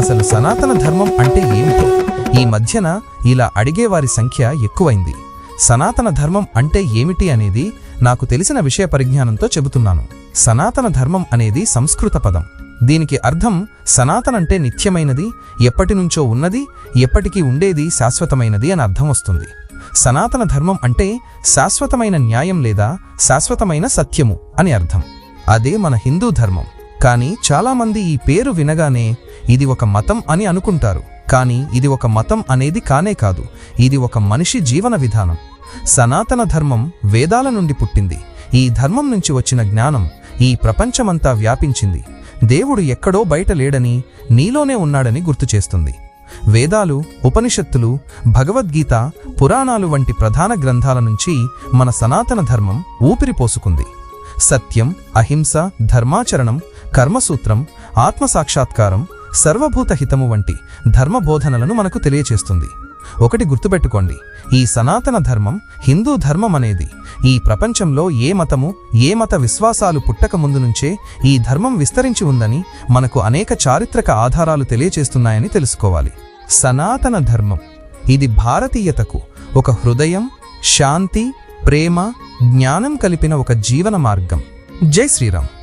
అసలు సనాతన ధర్మం అంటే ఏమిటో? ఈ మధ్యన ఇలా అడిగేవారి సంఖ్య ఎక్కువైంది. సనాతన ధర్మం అంటే ఏమిటి అనేది నాకు తెలిసిన విషయ పరిజ్ఞానంతో చెబుతున్నాను. సనాతన ధర్మం అనేది సంస్కృత పదం. దీనికి అర్థం సనాతనంటే నిత్యమైనది ఎప్పటినుంచో ఉన్నది ఎప్పటికీ ఉండేది శాశ్వతమైనది అని అర్థం వస్తుంది. సనాతన ధర్మం అంటే శాశ్వతమైన న్యాయం లేదా శాశ్వతమైన సత్యము అని అర్థం. అదే మన హిందూ ధర్మం. కానీ చాలామంది ఈ పేరు వినగానే ఇది ఒక మతం అని అనుకుంటారు. కానీ ఇది ఒక మతం అనేది కానే కాదు. ఇది ఒక మనిషి జీవన విధానం. సనాతన ధర్మం వేదాల నుండి పుట్టింది. ఈ ధర్మం నుంచి వచ్చిన జ్ఞానం ఈ ప్రపంచమంతా వ్యాపించింది. దేవుడు ఎక్కడో బయట లేడని నీలోనే ఉన్నాడని గుర్తు చేస్తుంది. వేదాలు ఉపనిషత్తులు భగవద్గీత పురాణాలు వంటి ప్రధాన గ్రంథాల నుంచి మన సనాతన ధర్మం ఊపిరిపోసుకుంది సత్యం అహింస ధర్మాచరణం కర్మసూత్రం ఆత్మసాక్షాత్కారం సర్వభూత హితము వంటి ధర్మబోధనలను మనకు తెలియచేస్తుంది. ఒకటి గుర్తుపెట్టుకోండి ఈ సనాతన ధర్మం హిందూ ధర్మం అనేది ఈ ప్రపంచంలో ఏ మతము ఏ మత విశ్వాసాలు పుట్టక ముందు నుంచే ఈ ధర్మం విస్తరించి ఉందని మనకు అనేక చారిత్రక ఆధారాలు తెలియచేస్తున్నాయని తెలుసుకోవాలి. సనాతన ధర్మం ఇది భారతీయతకు ఒక హృదయం శాంతి ప్రేమ జ్ఞానం కలిపిన ఒక జీవన మార్గం. జై శ్రీరామ్.